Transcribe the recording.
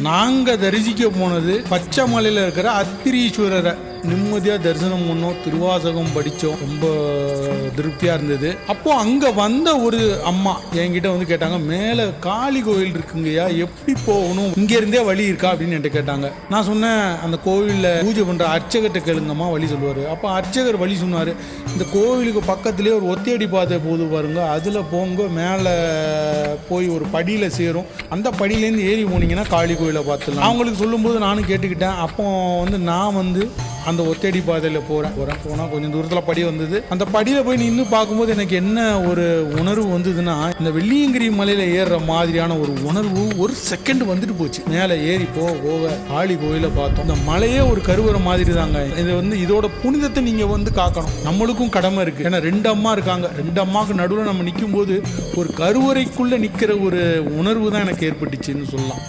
நாங்க தரிசிக்க போனது பச்சை மலையில இருக்கிற அத்திரீஸ்வரரை. நிம்மதியாக தரிசனம் பண்ணோம் திருவாசகம் படித்தோம் ரொம்ப திருப்தியாக இருந்தது. அப்போது அங்கே வந்த ஒரு அம்மா என்கிட்ட வந்து கேட்டாங்க மேலே காளி கோயில் இருக்குங்கய்யா எப்படி போகணும்? இங்கேருந்தே வழி இருக்கா? அப்படின்னு என்கிட்ட கேட்டாங்க. நான் சொன்னேன் அந்த கோவிலில் பூஜை பண்ணுற அர்ச்சகர்கிட்ட கேளுங்கம்மா வழி சொல்லுவார். அப்போ அர்ச்சகர் வழி சொன்னார் இந்த கோவிலுக்கு பக்கத்துலேயே ஒரு ஒத்தையடி பாதை போது பாருங்க அதில் போங்க மேலே போய் ஒரு படியில் சேரும். அந்த படியிலேருந்து ஏறி போனீங்கன்னா காளி கோயிலை பார்த்துலாம் அவங்களுக்கு சொல்லும்போது நானும் கேட்டுக்கிட்டேன். அப்போ வந்து நான் வந்து அந்த ஒத்தடி பாதையில் போகிறேன் போகிறேன் போனால் கொஞ்சம் தூரத்தில் படி வந்தது. அந்த படியில் போய் நின்று பார்க்கும்போது எனக்கு என்ன ஒரு உணர்வு வந்ததுன்னா இந்த வெள்ளியங்கிரி மலையில் ஏறுற மாதிரியான ஒரு உணர்வு ஒரு செகண்ட் வந்துட்டு போச்சு. மேலே ஏறி போக போக ஆளி கோயிலை பார்த்தோம். இந்த மலையே ஒரு கருவறை மாதிரி தாங்க இது வந்து இதோட புனிதத்தை நீங்கள் வந்து காக்கணும். நம்மளுக்கும் கடமை இருக்குது ஏன்னா ரெண்டு அம்மா இருக்காங்க. ரெண்டு அம்மாவுக்கு நடுவில் நம்ம நிற்கும் போது ஒரு கருவறைக்குள்ளே நிற்கிற ஒரு உணர்வு தான் எனக்கு ஏற்பட்டுச்சுன்னு சொல்லலாம்.